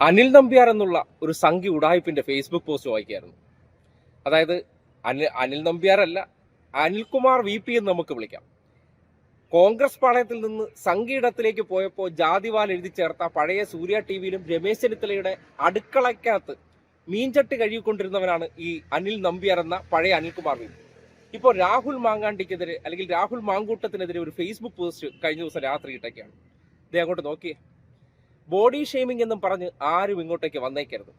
അനിൽ നമ്പ്യാർ എന്നുള്ള ഒരു സംഖ്യ ഉടായ്പിന്റെ ഫേസ്ബുക്ക് പോസ്റ്റ് വായിക്കായിരുന്നു അതായത് അനിൽ അനിൽ നമ്പ്യാർ അല്ല അനിൽകുമാർ വി പി എന്ന് നമുക്ക് വിളിക്കാം. കോൺഗ്രസ് പാളയത്തിൽ നിന്ന് സംഘീടത്തിലേക്ക് പോയപ്പോൾ ജാതിവാൽ എഴുതി ചേർത്ത പഴയ സൂര്യ ടി വിയിലും രമേശ് ചെന്നിത്തലയുടെ അടുക്കളയ്ക്കകത്ത് മീൻചട്ടി കഴുകിക്കൊണ്ടിരുന്നവനാണ് ഈ അനിൽ നമ്പ്യാർ എന്ന പഴയ അനിൽകുമാർ വി ഇപ്പോൾ രാഹുൽ മാങ്ങാണ്ടിക്കെതിരെ അല്ലെങ്കിൽ രാഹുൽ മാങ്കൂട്ടത്തിനെതിരെ ഒരു ഫേസ്ബുക്ക് പോസ്റ്റ് കഴിഞ്ഞ ദിവസം രാത്രി ഇട്ടൊക്കെയാണ് ഇതേ അങ്ങോട്ട് നോക്കിയേ. ബോഡി ഷെയ്മിംഗ് എന്നും പറഞ്ഞ് ആരും ഇങ്ങോട്ടേക്ക് വന്നേക്കരുത്.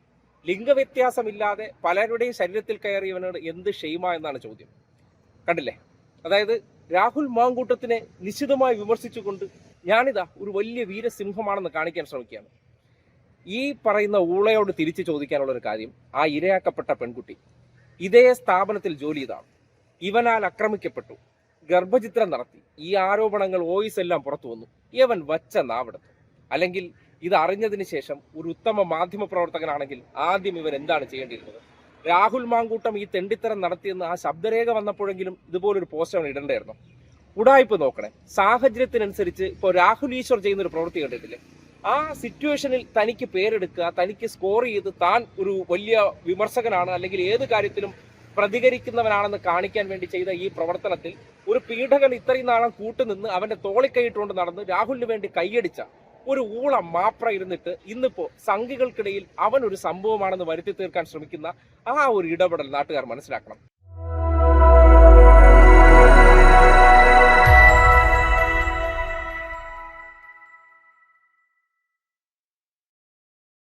ലിംഗവ്യത്യാസമില്ലാതെ പലരുടെയും ശരീരത്തിൽ കയറിയവനോട് എന്ത് ഷെയ്മ എന്നാണ് ചോദ്യം. കണ്ടില്ലേ? അതായത് രാഹുൽ മാങ്കൂട്ടത്തിനെ നിശിതമായി വിമർശിച്ചുകൊണ്ട് ഞാനിതാ ഒരു വലിയ വീരസിംഹമാണെന്ന് കാണിക്കാൻ ശ്രമിക്കുകയാണ്. ഈ പറയുന്ന ഊളയോട് തിരിച്ചു ചോദിക്കാനുള്ള ഒരു കാര്യം ആ ഇരയാക്കപ്പെട്ട പെൺകുട്ടി ഇതേ സ്ഥാപനത്തിൽ ജോലി ചെയ്താണ്. ഇവനാൽ ആക്രമിക്കപ്പെട്ടു. ഗർഭചിത്രം നടത്തി. ഈ ആരോപണങ്ങൾ ഓയിസ് എല്ലാം പുറത്തു വന്നു ഇവൻ വച്ച നാവെടുത്തു. അല്ലെങ്കിൽ ഇത് അറിഞ്ഞതിന് ശേഷം ഒരു ഉത്തമ മാധ്യമ പ്രവർത്തകനാണെങ്കിൽ ആദ്യം ഇവൻ എന്താണ് ചെയ്യേണ്ടിയിരുന്നത്? രാഹുൽ മാങ്കൂട്ടം ഈ തെണ്ടിത്തരം നടത്തിയെന്ന് ആ ശബ്ദരേഖ വന്നപ്പോഴെങ്കിലും ഇതുപോലൊരു പോസ്റ്റ് അവൻ ഇടണ്ടായിരുന്നു. ഉടായ്പ നോക്കണേ. സാഹചര്യത്തിനനുസരിച്ച് ഇപ്പോൾ രാഹുൽ ഈശ്വർ ചെയ്യുന്ന ഒരു പ്രവൃത്തി കണ്ടിട്ടില്ലേ? ആ സിറ്റുവേഷനിൽ തനിക്ക് പേരെടുക്കുക തനിക്ക് സ്കോർ ചെയ്ത് താൻ ഒരു വലിയ വിമർശകനാണ് അല്ലെങ്കിൽ ഏത് കാര്യത്തിലും പ്രതികരിക്കുന്നവനാണെന്ന് കാണിക്കാൻ വേണ്ടി ചെയ്ത ഈ പ്രവർത്തനത്തിൽ ഒരു പീഡകൻ ഇത്രയും നാളം കൂട്ടുനിന്ന് അവന്റെ തോളിക്കൈയിട്ടുകൊണ്ട് നടന്ന് രാഹുലിന് വേണ്ടി കൈയടിച്ച ഒരു ഊള മാപ്ര ഇരുന്നിട്ട് ഇന്നിപ്പോ സംഘികൾക്കിടയിൽ അവൻ ഒരു സംഭവമാണെന്ന് വരുത്തി തീർക്കാൻ ശ്രമിക്കുന്ന ആ ഒരു ഇടപെടൽ നാട്ടുകാർ മനസ്സിലാക്കണം.